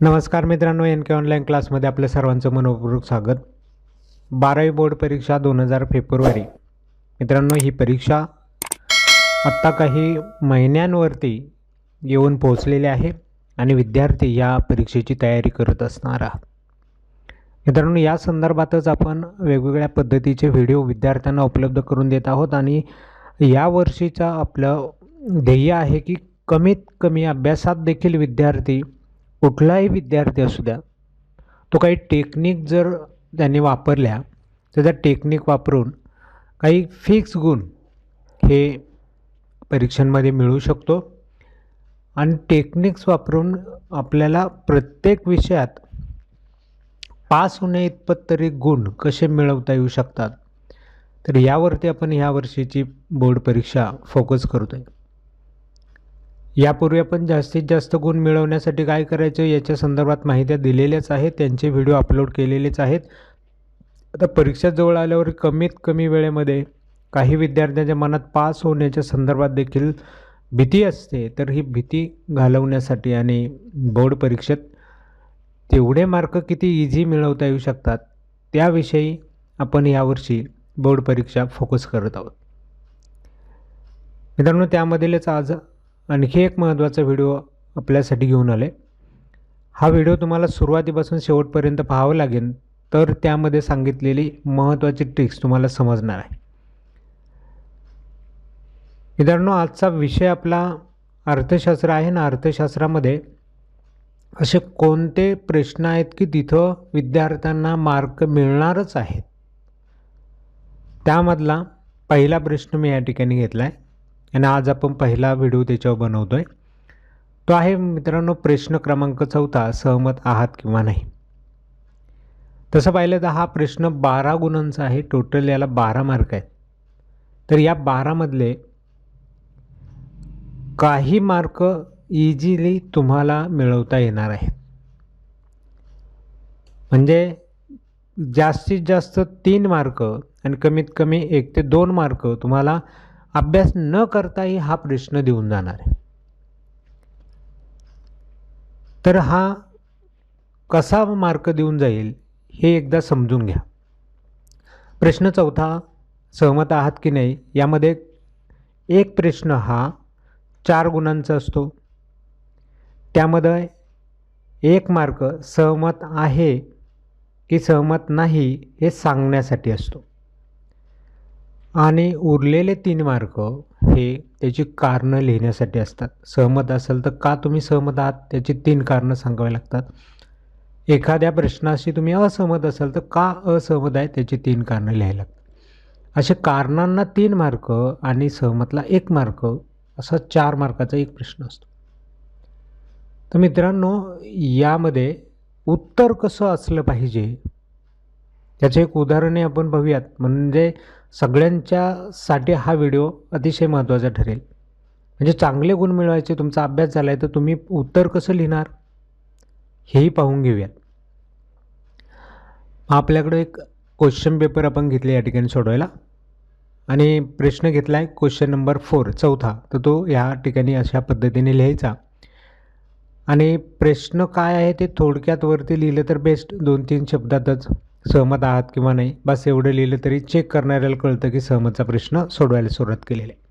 नमस्कार मित्रांनो एन के ऑनलाईन क्लासमध्ये आपलं सर्वांचं मनपूर्वक स्वागत. बारावी बोर्ड परीक्षा दोन हजार फेब्रुवारी. मित्रांनो ही परीक्षा आत्ता काही महिन्यांवरती येऊन पोहोचलेली आहे आणि विद्यार्थी या परीक्षेची तयारी करत असणार आहात. मित्रांनो या संदर्भातच आपण वेगवेगळ्या पद्धतीचे व्हिडिओ विद्यार्थ्यांना उपलब्ध करून देत आहोत आणि या वर्षीचा आपलं ध्येय आहे की कमीत कमी अभ्यासात देखील विद्यार्थी कुठलाही विद्यार्थी असू द्या तो काही टेक्निक जर त्याने वापरल्या तर त्या टेक्निक वापरून काही फिक्स गुण हे परीक्षांमध्ये मिळू शकतो. आणि टेक्निक्स वापरून आपल्याला प्रत्येक विषयात पास होण्या इतपत तरी गुण कसे मिळवता येऊ शकतात? तर यावरती आपण ह्या वर्षीची बोर्ड परीक्षा फोकस करतो आहे यापूर्वी आपण जास्तीत जास्त गुण मिळवण्यासाठी काय करायचं याच्या संदर्भात माहित्या दिलेल्याच आहेत. त्यांचे व्हिडिओ अपलोड केलेलेच आहेत. आता परीक्षा जवळ आल्यावर कमीत कमी वेळेमध्ये काही विद्यार्थ्यांच्या मनात पास होण्याच्या संदर्भात देखील भीती असते. तर ही भीती घालवण्यासाठी आणि बोर्ड परीक्षेत तेवढे मार्क किती इझी मिळवता येऊ शकतात त्याविषयी आपण यावर्षी बोर्ड परीक्षा फोकस करत आहोत. मित्रांनो त्यामधीलच आज आणखी एक महत्त्वाचा व्हिडिओ आपल्यासाठी घेऊन आले हा व्हिडिओ तुम्हाला सुरुवातीपासून शेवटपर्यंत पाहावं लागेल तर त्यामध्ये सांगितलेली महत्त्वाची ट्रिक्स तुम्हाला समजणार आहे. मित्रांनो आजचा विषय आपला अर्थशास्त्र आहे ना अर्थशास्त्रामध्ये असे कोणते प्रश्न आहेत की तिथं विद्यार्थ्यांना मार्क मिळणारच आहेत? त्यामधला पहिला प्रश्न मी या ठिकाणी घेतला आहे आणि आज आपण पहिला व्हिडिओ त्याच्यावर बनवतो आहे तो आहे मित्रांनो प्रश्न क्रमांक चौथा सहमत आहात किंवा नाही. तसं पाहिलं तर हा प्रश्न बारा गुणांचा आहे. टोटल याला बारा मार्क आहेत. तर या बारामधले काही मार्क इझिली तुम्हाला मिळवता येणार आहेत. म्हणजे जास्तीत जास्त तीन मार्क आणि कमीत कमी एक ते दोन मार्क तुम्हाला अभ्यास न करताही हा प्रश्न देऊन जाणार आहे. तर हा कसा मार्क देऊन जाईल हे एकदा समजून घ्या. प्रश्न चौथा सहमत आहात की नाही? यामध्ये एक प्रश्न हा चार गुणांचा असतो. त्यामध्ये एक मार्क सहमत आहे की सहमत नाही हे सांगण्यासाठी असतो. आणि उरलेले तीन मार्क हे त्याची कारणं लिहिण्यासाठी असतात. सहमत असेल तर का तुम्ही सहमत आहात? त्याची तीन कारणं सांगावी लागतात. एखाद्या प्रश्नाशी तुम्ही असहमत असाल तर का असहमत आहे? त्याची तीन कारणं लिहायला लागतात. असे कारणांना तीन मार्क आणि सहमतला एक मार्क असा चार मार्काचा एक प्रश्न असतो. तर मित्रांनो यामध्ये उत्तर कसं असलं पाहिजे? त्याचे एक उदाहरणे आपण पाहूयात म्हणजे सगळ्यांच्यासाठी हा व्हिडिओ अतिशय महत्त्वाचा ठरेल. म्हणजे चांगले गुण मिळवायचे तुमचा अभ्यास झाला आहे तर तुम्ही उत्तर कसं लिहिणार? हेही पाहून घेऊयात. आपल्याकडं एक क्वेश्चन पेपर आपण घेतले या ठिकाणी सोडवायला. आणि प्रश्न घेतला आहे क्वेश्चन नंबर फोर चौथा. तर तो या ठिकाणी अशा पद्धतीने लिहायचा. आणि प्रश्न काय आहे ते थोडक्यात वरती लिहिलं तर बेस्ट दोन तीन शब्दातच. सहमत आहात किंवा नाही बस एवढं लिहिलं तरी चेक करणाऱ्याला कळतं की सहमतचा प्रश्न सोडवायला सुरुवात केलेली आहे.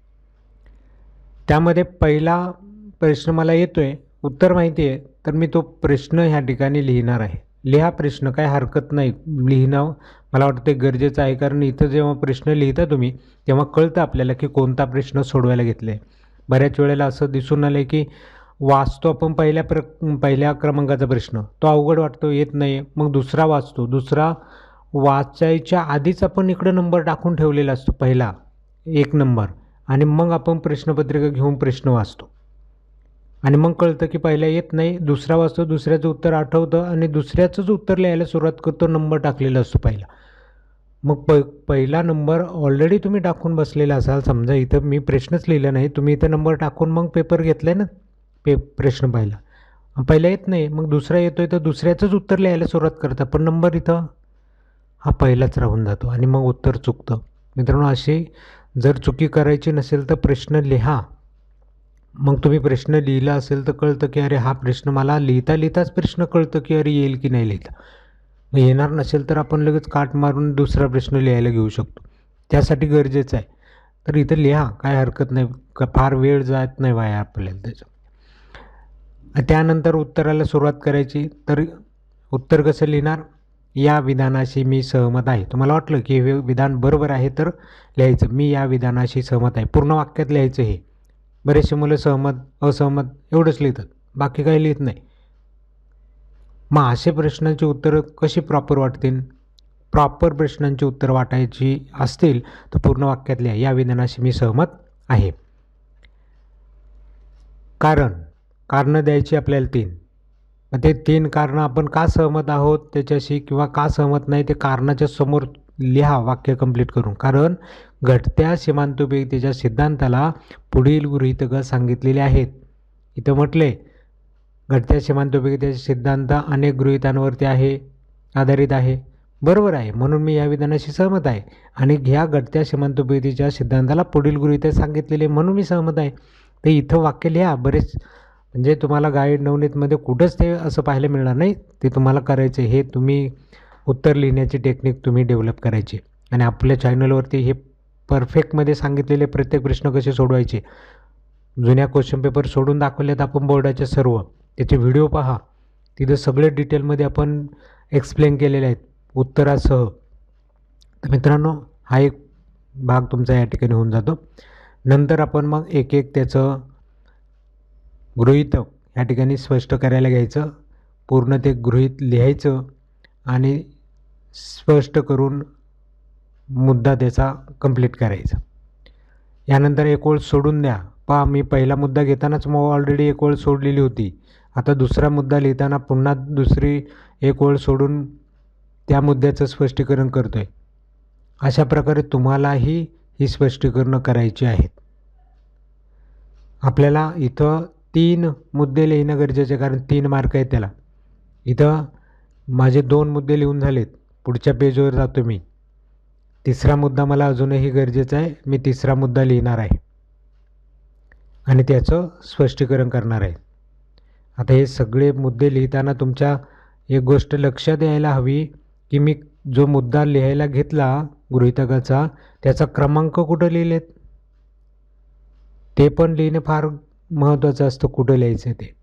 त्यामध्ये पहिला प्रश्न मला येतो आहे उत्तर माहिती आहे तर मी तो प्रश्न ह्या ठिकाणी लिहिणार आहे. लिहा प्रश्न काय हरकत नाही. लिहिणं मला वाटतं ते गरजेचं आहे कारण इथं जेव्हा प्रश्न लिहिता तुम्ही तेव्हा कळतं आपल्याला की कोणता प्रश्न सोडवायला घेतला आहे बऱ्याच वेळेला असं दिसून आलं आहे की वाचतो आपण पहिल्या प्र पहिल्या क्रमांकाचा प्रश्न. तो अवघड वाटतो येत नाही मग दुसरा वाचतो. दुसरा वाचायच्या आधीच आपण इकडं नंबर टाकून ठेवलेला असतो पहिला. एक नंबर. आणि मग आपण प्रश्नपत्रिका घेऊन प्रश्न वाचतो. आणि मग कळतं की पहिला येत नाही दुसरा वाचतो दुसऱ्याचं उत्तर आठवतं आणि दुसऱ्याचंच उत्तर लिहायला सुरुवात करतो नंबर टाकलेला असतो पहिला. मग प पहिला नंबर ऑलरेडी तुम्ही टाकून बसलेला असाल समजा इथं मी प्रश्नच लिहिला नाही तुम्ही इथं नंबर टाकून मग पेपर घेतला आहे ना? पे प्रश्न पाहिला. पहिला येत नाही मग दुसरा येतो आहे तर दुसऱ्याचंच उत्तर लिहायला सुरुवात करता. पण नंबर इथं हा पहिलाच राहून जातो आणि मग उत्तर चुकतं. मित्रांनो अशी जर चुकी करायची नसेल तर प्रश्न लिहा. मग तुम्ही प्रश्न लिहिला असेल तर कळतं की अरे हा प्रश्न मला लिहिता लिहिताच प्रश्न कळतं की अरे येईल की नाही लिहिता. मग येणार नसेल तर आपण लगेच काट मारून दुसरा प्रश्न लिहायला घेऊ शकतो. त्यासाठी गरजेचं आहे. तर इथं लिहा काय हरकत नाही का फार वेळ जात नाही वाया आपल्याला त्याचं त्यानंतर उत्तराला सुरुवात करायची. तर उत्तर कसं लिहिणार? या विधानाशी मी सहमत आहे. तुम्हाला वाटलं की हे विधान बरोबर आहे तर लिहायचं. मी या विधानाशी सहमत आहे. पूर्ण वाक्यात लिहायचं हे. बरेचसे मुलं सहमत असहमत एवढंच लिहितात. बाकी काही लिहित नाही. मग असे प्रश्नांची उत्तरं कशी प्रॉपर वाटतील? प्रॉपर प्रश्नांची उत्तरं वाटायची असतील तर पूर्ण वाक्यात लिहा. या विधानाशी मी सहमत आहे. कारण कारणं द्यायची आपल्याला तीन. मग ते तीन कारणं आपण का सहमत आहोत त्याच्याशी किंवा का सहमत नाही ते कारणाच्या समोर लिहा वाक्य कंप्लीट करून. कारण घटत्या सीमांतोपयुक्तीच्या सिद्धांताला पुढील गृहीतकं सांगितलेले आहेत. इथं म्हटले घटत्या सीमांतोपयुक्तीचे सिद्धांत अनेक गृहितांवरती आहे आधारित आहे. बरोबर आहे म्हणून मी या विधानाशी सहमत आहे. आणि ह्या घटत्या सीमांतोपयुक्तीच्या सिद्धांताला पुढील गृहित सांगितलेले म्हणून मी सहमत आहे. तर इथं वाक्य लिहा बरेच म्हणजे तुम्हाला गाईड नवनीतमध्ये कुठंच ते असं पाहायला मिळणार नाही. ते तुम्हाला करायचं हे तुम्ही उत्तर लिहिण्याची टेक्निक तुम्ही डेव्हलप करायची. आणि आपल्या चॅनलवरती हे परफेक्टमध्ये सांगितलेले प्रत्येक प्रश्न कसे सोडवायचे जुन्या क्वेश्चन पेपर सोडून दाखवलेत आपण बोर्डाचे सर्व. त्याचे व्हिडिओ पहा. तिथं सगळे डिटेलमध्ये आपण एक्सप्लेन केलेले आहेत. उत्तरासह. तर मित्रांनो हा एक भाग तुमचा या ठिकाणी होऊन जातो. नंतर आपण मग एक एक त्याचं गृहितक ह्या ठिकाणी स्पष्ट करायला घ्यायचं. पूर्ण ते गृहीत लिहायचं आणि स्पष्ट करून मुद्दा त्याचा कंप्लीट करायचा. यानंतर एक ओळ सोडून द्या. पहा मी पहिला मुद्दा घेतानाच मग ऑलरेडी एक ओळ सोडलेली होती. आता दुसरा मुद्दा लिहिताना पुन्हा दुसरी एक ओळ सोडून त्या मुद्द्याचं स्पष्टीकरण करतो आहे अशा प्रकारे तुम्हालाही ही स्पष्टीकरणं करायची आहेत. आपल्याला इथं तीन मुद्दे लिहिणं गरजेचं आहे कारण तीन मार्क आहेत त्याला. इथं माझे दोन मुद्दे लिहून झालेत. पुढच्या पेजवर जातो मी. तिसरा मुद्दा मला अजूनही गरजेचा आहे. मी तिसरा मुद्दा लिहिणार आहे. आणि त्याचं स्पष्टीकरण करणार आहे. आता हे सगळे मुद्दे लिहिताना तुमच्या एक गोष्ट लक्षात यायला हवी की मी जो मुद्दा लिहायला घेतला गृहितकाचा त्याचा क्रमांक कुठं लिहिलेत? ते पण लिहिणे फार महत्त्वाचं असतं कुठं लिहायचं ते.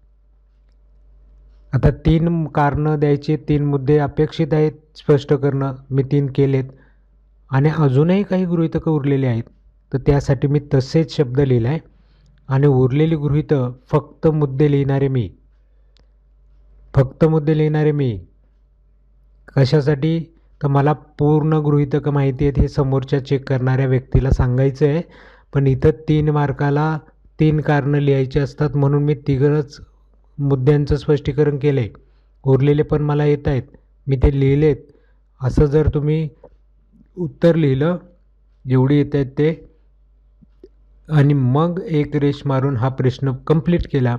आता तीन कारणं द्यायची तीन मुद्दे अपेक्षित आहेत स्पष्ट करणं मी तीन केलेत. आणि अजूनही काही गृहितकं उरलेली आहेत तर त्यासाठी मी तसेच शब्द लिहिला आहे आणि उरलेली गृहितं फक्त मुद्दे लिहिणारे मी. फक्त मुद्दे लिहिणारे मी. कशासाठी? तर मला पूर्ण गृहितकं माहिती आहेत हे समोरच्या चेक करणाऱ्या व्यक्तीला सांगायचं आहे पण इथं तीन मार्काला तीन कारणं लिहायची असतात म्हणून मी तिघंच मुद्द्यांचं स्पष्टीकरण केलं आहे उरलेले पण मला येत आहेत. मी ते लिहिलेत. असं जर तुम्ही उत्तर लिहिलं जेवढी येत आहेत ते. आणि मग एक रेश मारून हा प्रश्न कंप्लीट केला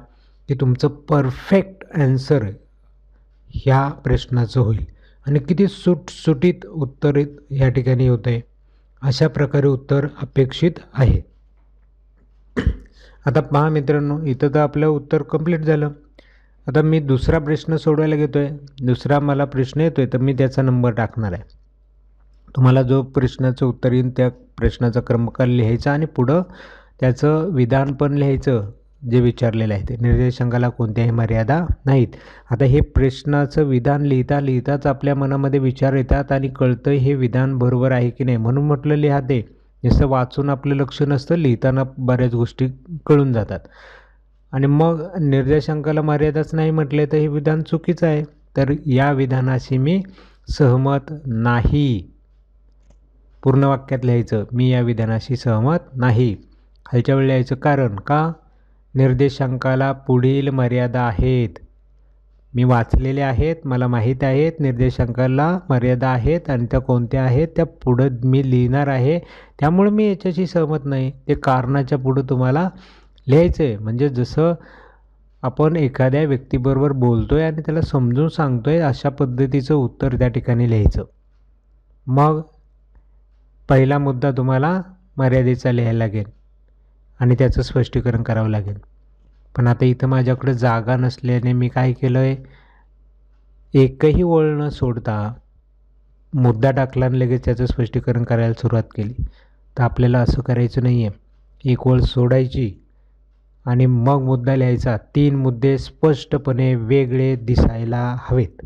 की तुमचं परफेक्ट ॲन्सर ह्या प्रश्नाचं होईल. आणि किती सुटसुटीत उत्तरित या ठिकाणी होतं आहे. अशा प्रकारे उत्तर अपेक्षित आहे. आता पहा मित्रांनो इथं तर आपलं उत्तर कंप्लीट झालं. आता मी दुसरा प्रश्न सोडवायला घेतो आहे दुसरा मला प्रश्न येतो आहे तर मी त्याचा नंबर टाकणार आहे. तुम्हाला जो प्रश्नाचं उत्तर येईल त्या प्रश्नाचा क्रमांक लिहायचा आणि पुढं त्याचं विधान पण लिहायचं जे विचारलेलं आहे ते. निर्देशांकाला कोणत्याही मर्यादा नाहीत. आता हे प्रश्नाचं विधान लिहिता लिहिताच आपल्या मनामध्ये विचार येतात आणि कळतं हे विधान बरोबर आहे की नाही म्हणून म्हटलं लिहा ते. जसं वाचून आपलं लक्ष नसतं लिहिताना बऱ्याच गोष्टी कळून जातात. आणि मग निर्देशांकाला मर्यादाच नाही म्हटले तर हे विधान चुकीचं आहे. तर या विधानाशी मी सहमत नाही. पूर्ण वाक्यात लिहायचं मी या विधानाशी सहमत नाही. खालच्या वेळी लिहायचं कारण का? निर्देशांकाला पुढील मर्यादा आहेत. मी वाचलेले आहेत मला माहीत आहेत निर्देशांकाला मर्यादा आहेत आणि त्या कोणत्या आहेत त्या पुढं मी लिहिणार आहे. त्यामुळे मी याच्याशी सहमत नाही. ते कारणाच्या पुढं तुम्हाला लिहायचं आहे म्हणजे जसं आपण एखाद्या व्यक्तीबरोबर बोलतो आहे आणि त्याला समजून सांगतो आहे अशा पद्धतीचं उत्तर त्या ठिकाणी लिहायचं. मग पहिला मुद्दा तुम्हाला मर्यादेचा लिहायला लागेल आणि त्याचं स्पष्टीकरण करावं लागेल. पण आता इथं माझ्याकडे जागा नसल्याने मी काय केलं आहे एकही ओळ न सोडता मुद्दा टाकला आणि लगेच त्याचं स्पष्टीकरण करायला सुरुवात केली. तर आपल्याला असं करायचं नाही आहे एक ओळ सोडायची आणि मग मुद्दा लिहायचा. तीन मुद्दे स्पष्टपणे वेगळे दिसायला हवेत.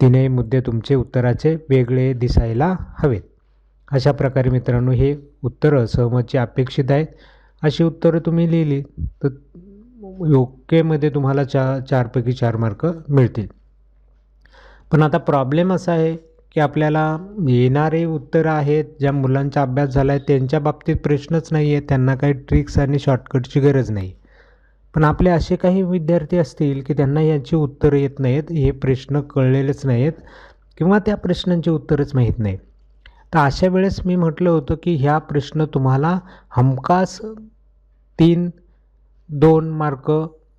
तीनही मुद्दे तुमचे उत्तराचे वेगळे दिसायला हवेत. अशा प्रकारे मित्रांनो हे उत्तरं सहमतची अपेक्षित आहेत. अशी उत्तरं तुम्ही लिहिली तर योग्यमध्ये तुम्हाला चा चारपैकी चार मार्क मिळतील. पण आता प्रॉब्लेम असा आहे की आपल्याला येणारे उत्तरं आहेत ज्या मुलांचा अभ्यास झाला आहे त्यांच्या बाबतीत प्रश्नच नाही आहे त्यांना काही ट्रिक्स आणि शॉर्टकटची गरज नाही. पण आपले असे काही विद्यार्थी असतील की त्यांना याची उत्तरं येत नाहीत हे प्रश्न कळलेलेच नाहीत किंवा त्या प्रश्नांची उत्तरच माहीत नाही. तर अशा वेळेस मी म्हटलं होतं की ह्या प्रश्न तुम्हाला हमखास तीन दोन मार्क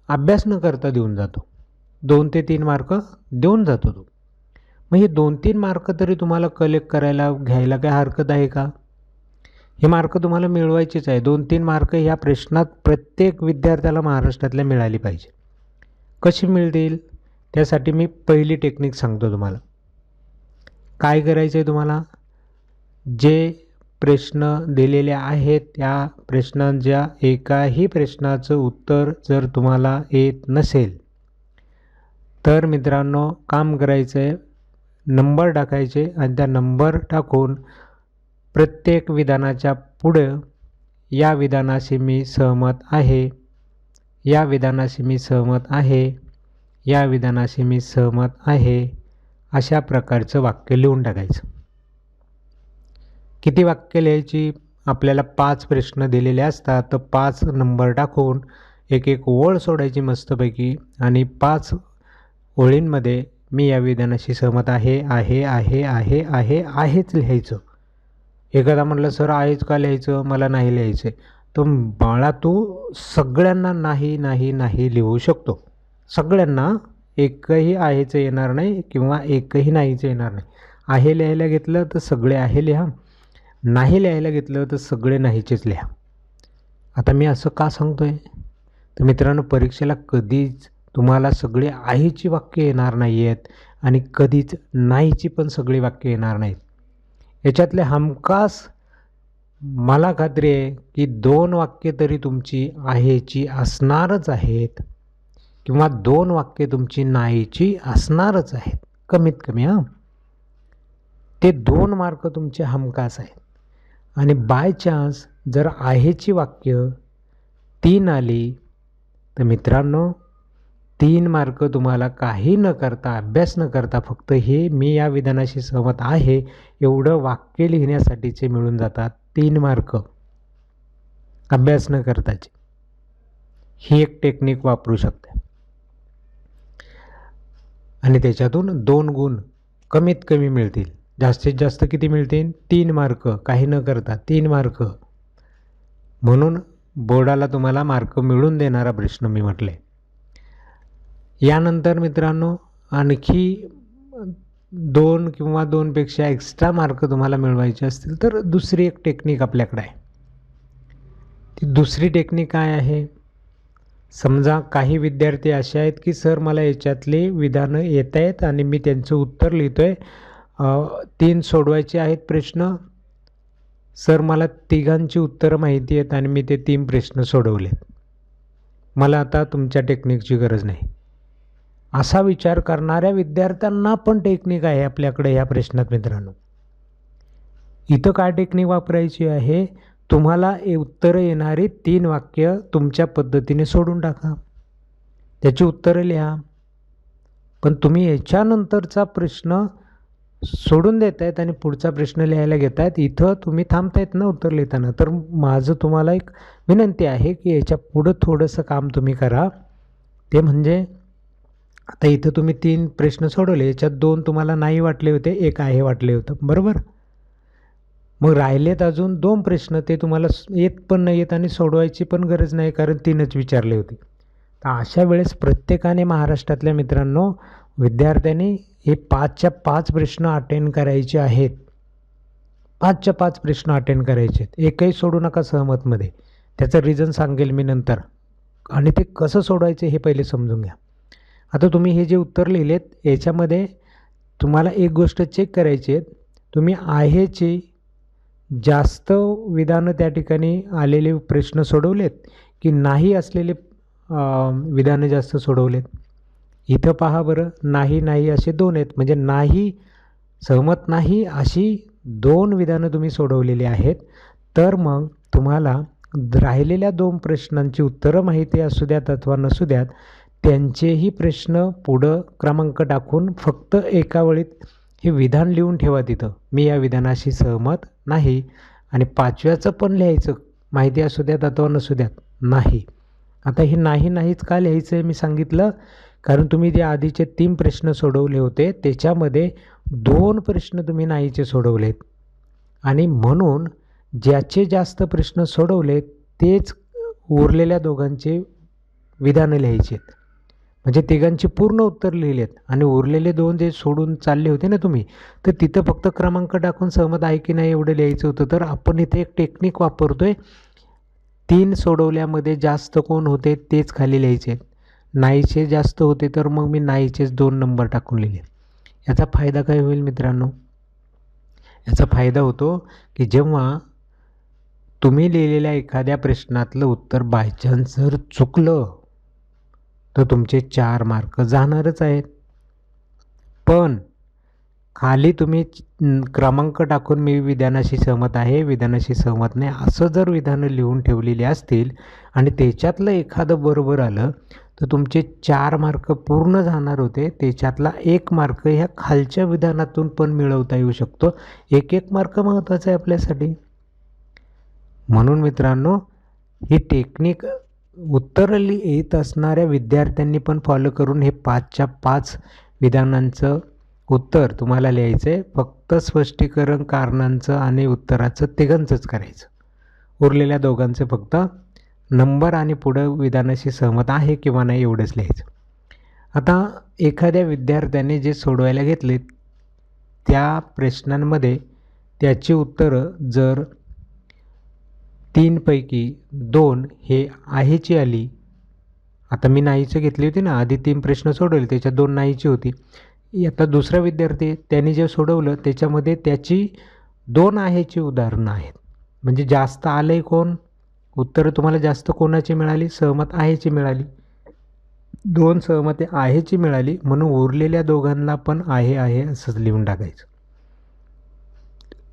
अभ्यास न करता देऊन जातो. दोन ते तीन मार्क देऊन जातो तो. मग हे दोन तीन मार्क तरी तुम्हाला कलेक्ट करायला घ्यायला काय हरकत आहे का? हे मार्क तुम्हाला मिळवायचेच आहे. दोन तीन मार्क ह्या प्रश्नात प्रत्येक विद्यार्थ्याला महाराष्ट्रातल्या मिळाली पाहिजे. कशी मिळतील? त्यासाठी मी पहिली टेक्निक सांगतो तुम्हाला. काय करायचं आहे तुम्हाला? जे प्रश्न दिलेले आहेत. त्या प्रश्नांच्या एकाही प्रश्नाचं उत्तर जर तुम्हाला येत नसेल. तर मित्रांनो काम करायचं आहे नंबर टाकायचे आणि त्या नंबर टाकून प्रत्येक विधानाच्या पुढं या विधानाशी मी सहमत आहे. या विधानाशी मी सहमत आहे. या विधानाशी मी सहमत आहे. अशा प्रकारचं वाक्य लिहून टाकायचं. किती वाक्य लिहायची आपल्याला पाच प्रश्न दिलेले असतात तर पाच नंबर टाकून एक एक ओळ सोडायची मस्तपैकी आणि पाच ओळींमध्ये मी या विधानाशी सहमत आहे आहे आहे आहे आहे आहेच लिहायचं. एखादा म्हटलं सर आहेच का लिहायचं? मला नाही लिहायचं तर बाळा तू सगळ्यांना नाही नाही नाही लिहू शकतो. सगळ्यांना एकही आहेचं येणार नाही किंवा एकही नाहीचं येणार नाही. आहे लिहायला घेतलं तर सगळे आहे लिहा. नाही लिहायला घेतलं तर सगळे नाहीचेच लिहा. आता मी असं का सांगतो आहे तर मित्रांनो परीक्षेला कधीच तुम्हाला सगळे आहेची वाक्य येणार नाही आहेत आणि कधीच नाहीची पण सगळी वाक्य येणार नाहीत. याच्यातले हमखास मला खात्री आहे की दोन वाक्य तरी तुमची आहेची असणारच आहेत किंवा दोन वाक्य तुमची नाहीची असणारच आहेत. कमीत कमी हां. ते दोन मार्क तुमचे हमखास आहेत. आणि बाय चान्स जर आहेची वाक्य तीन आली तर मित्रांनो तीन मार्क तुम्हाला काही न करता अभ्यास न करता फक्त हे मी या विधानाशी सहमत आहे एवढं वाक्य लिहिण्यासाठीचे मिळून जातात तीन मार्क. अभ्यास न करताचे. ही एक टेक्निक वापरू शकते. आणि त्याच्यातून दोन गुण कमीत कमी मिळतील. जास्तीत जास्त किती मिळतील? तीन मार्क. काही न करता तीन मार्क. म्हणून बोर्डाला तुम्हाला मार्क मिळून देणारा प्रश्न मी म्हटले. यानंतर मित्रांनो आणखी दोन किंवा दोनपेक्षा एक्स्ट्रा मार्क तुम्हाला मिळवायचे असतील तर दुसरी एक टेक्निक आपल्याकडे आहे. ती दुसरी टेक्निक काय आहे? समजा काही विद्यार्थी असे आहेत की सर मला याच्यातली विधानं येत आहेत आणि मी त्यांचं उत्तर लिहितो आहे तीन सोडवायचे आहेत प्रश्न. सर मला तिघांची उत्तरं माहिती आहेत आणि मी ते तीन प्रश्न सोडवले मला आता तुमच्या टेक्निकची गरज नाही. असा विचार करणाऱ्या विद्यार्थ्यांना पण टेक्निक आहे आपल्याकडे ह्या प्रश्नात मित्रांनो. इथं काय टेक्निक वापरायची आहे? तुम्हाला ए उत्तरं येणारी तीन वाक्य तुमच्या पद्धतीने सोडून टाका. त्याची उत्तरं लिहा. पण तुम्ही याच्यानंतरचा प्रश्न सोडून देत आहेत आणि पुढचा प्रश्न लिहायला घेत आहेत इथं तुम्ही थांबतायत ना उत्तर लिहिताना? तर माझं तुम्हाला एक विनंती आहे की याच्या पुढं थोडंसं काम तुम्ही करा. ते म्हणजे आता इथं तुम्ही तीन प्रश्न सोडवले याच्यात दोन तुम्हाला नाही वाटले होते एक आहे वाटले होतं. बरोबर? मग राहिलेत अजून दोन प्रश्न ते तुम्हाला येत पण नाही येत आणि सोडवायची पण गरज नाही कारण तीनच विचारले होते. तर अशा वेळेस प्रत्येकाने महाराष्ट्रातल्या मित्रांनो विद्यार्थ्यांनी हे पाचच्या पाच प्रश्न अटेंड करायचे आहेत. पाचच्या पाच प्रश्न अटेंड करायचे आहेत. एकही सोडू नका सहमतमध्ये. त्याचं रिझन सांगेल मी नंतर. आणि ते कसं सोडवायचे हे पहिले समजून घ्या. आता तुम्ही हे जे उत्तर लिहिलेत याच्यामध्ये तुम्हाला एक गोष्ट चेक करायची आहे. तुम्ही आहेचे जास्त विधानं त्या ठिकाणी आलेले प्रश्न सोडवलेत की नाही असलेले विधानं जास्त सोडवलेत? इथं पहा बरं नाही नाही असे दोन आहेत. म्हणजे नाही सहमत नाही अशी दोन विधानं तुम्ही सोडवलेली आहेत. तर मग तुम्हाला राहिलेल्या दोन प्रश्नांची उत्तरं माहिती असू द्यात अथवा नसू द्यात त्यांचेही प्रश्न पुढं क्रमांक टाकून फक्त एका वेळीत हे विधान लिहून ठेवा तिथं. मी या विधानाशी सहमत नाही आणि पाचव्याचं पण लिहायचं माहिती असू द्यात अथवा नसू द्यात नाही. आता हे नाही नाहीच का लिहायचं आहे मी सांगितलं कारण तुम्ही जे आधीचे तीन प्रश्न सोडवले होते त्याच्यामध्ये दोन प्रश्न तुम्ही नाहीचे सोडवलेत. आणि म्हणून ज्याचे जास्त प्रश्न सोडवले तेच उरलेल्या दोघांचे विधानं लिहायचे आहेत म्हणजे तिघांची पूर्ण उत्तर लिहिलेत. आणि उरलेले दोन जे सोडून चालले होते ना तुम्ही तर तिथं फक्त क्रमांक टाकून सहमत आहे की नाही एवढं लिहायचं होतं. तर आपण इथे एक टेक्निक वापरतो आहे तीन सोडवल्यामध्ये जास्त कोण होते तेच खाली लिहायचे आहेत नाहीचे जास्त होते तर मग मी नाहीचेच दोन नंबर टाकून लिहिले. याचा फायदा काय होईल मित्रांनो? याचा फायदा होतो की जेव्हा तुम्ही लिहिलेल्या एखाद्या प्रश्नातलं उत्तर बायचान्स जर चुकलं तर तुमचे चार मार्क जाणारच आहेत. पण खाली तुम्ही क्रमांक टाकून मी विधानाशी सहमत आहे विधानाशी सहमत नाही असं जर विधानं लिहून ठेवलेली असतील आणि त्याच्यातलं एखादं बरोबर आलं तर तुमचे चार मार्क पूर्ण जाणार होते. त्याच्यातला एक मार्क ह्या खालच्या विधानातून पण मिळवता येऊ शकतो. एक एक मार्क महत्त्वाचा आहे आपल्यासाठी. म्हणून मित्रांनो ही टेक्निक उत्तरली येत असणाऱ्या विद्यार्थ्यांनी पण फॉलो करून हे पाचच्या पाच विधानांचं उत्तर तुम्हाला लिहायचं आहे. फक्त स्पष्टीकरण कारणांचं आणि उत्तराचं तिघांचंच करायचं. उरलेल्या दोघांचं फक्त नंबर आणि पुढं विधानाशी सहमत आहे किंवा नाही एवढंच लिहायचं. आता एखाद्या विद्यार्थ्याने जे सोडवायला घेतले त्या प्रश्नांमध्ये त्याची उत्तरं जर तीनपैकी दोन हे आहेची आली आता मी नाहीचं घेतली होती ना आधी तीन प्रश्न सोडवले त्याच्यात दोन नाहीची होती. आता दुसरा विद्यार्थी त्यांनी जे सोडवलं त्याच्यामध्ये त्याची दोन आहेची उदाहरणं आहेत. म्हणजे जास्त आलं आहे कोण? उत्तरं तुम्हाला जास्त कोणाची मिळाली? सहमत आहेची मिळाली. दोन सहमते आहेची मिळाली म्हणून उरलेल्या दोघांना पण आहे आहे असंच लिहून टाकायचं.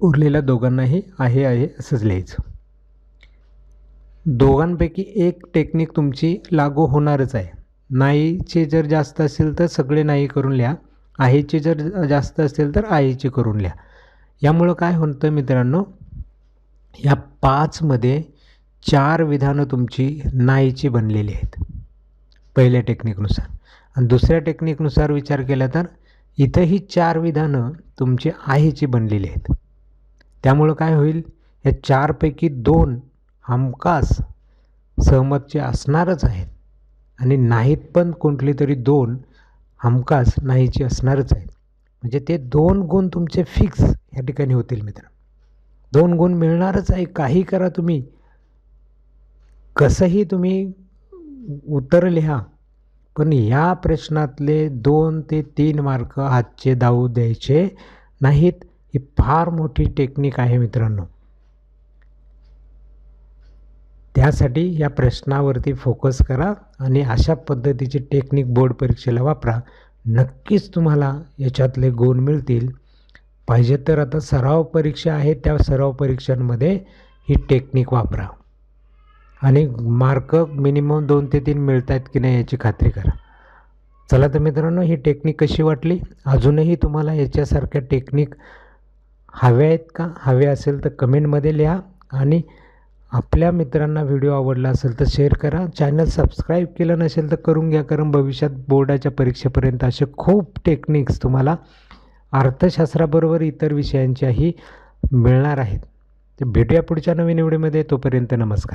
उरलेल्या दोघांनाही आहे आहे असंच लिहायचं. दोघांपैकी एक टेक्निक तुमची लागू होणारच आहे. नाहीचे जर जास्त असेल तर सगळे नाही करून लिहा. आहेचे जर जास्त असेल तर आहेचे करून लिहा. यामुळं काय होतं मित्रांनो? या पाचमध्ये चार विधानं तुमची नाहीची बनलेली आहेत. पहिल्या टेक्निकनुसार. आणि दुसऱ्या टेक्निकनुसार विचार केला तर इथंही चार विधानं तुमची आहेची बनलेली आहेत. त्यामुळं काय होईल? या चारपैकी दोन हमखास सहमतचे असणारच आहेत. आणि नाहीत पण कुठली तरी दोन हमखास नाहीचे असणारच आहेत. म्हणजे ते दोन गुण तुमचे फिक्स या ठिकाणी होतील मित्र. दोन गुण मिळणारच आहे. काही करा तुम्ही. कसंही तुम्ही उत्तरं लिहा पण या प्रश्नातले दोन ते तीन मार्क हातचे दाऊ द्यायचे नाहीत ही फार मोठी टेक्निक आहे मित्रांनो. त्यासाठी या प्रश्नावरती फोकस करा आणि अशा पद्धतीची टेक्निक बोर्ड परीक्षेला वापरा. नक्कीच तुम्हाला याच्यातले गुण मिळतील. पाहिजे तर आता सराव परीक्षा आहेत त्या सराव परीक्षांमध्ये ही टेक्निक वापरा. आणि मार्क मिनिमम दोन ते तीन मिळत आहेत की नाही याची खात्री करा. चला तर मित्रांनो ही टेक्निक कशी वाटली? अजूनही तुम्हाला याच्यासारख्या टेक्निक हव्या आहेत का? हवे असेल तर कमेंटमध्ये लिहा आणि आपल्या मित्रांना व्हिडिओ आवडला असेल तर शेअर करा. चॅनल सबस्क्राईब केलं नसेल तर करून घ्या कारण भविष्यात बोर्डाच्या परीक्षेपर्यंत असे खूप टेक्निक्स तुम्हाला अर्थशास्त्राबरोबर इतर विषयांच्याही मिळणार आहेत. तर भेटूया पुढच्या नवीन व्हिडिओमध्ये. तोपर्यंत नमस्कार.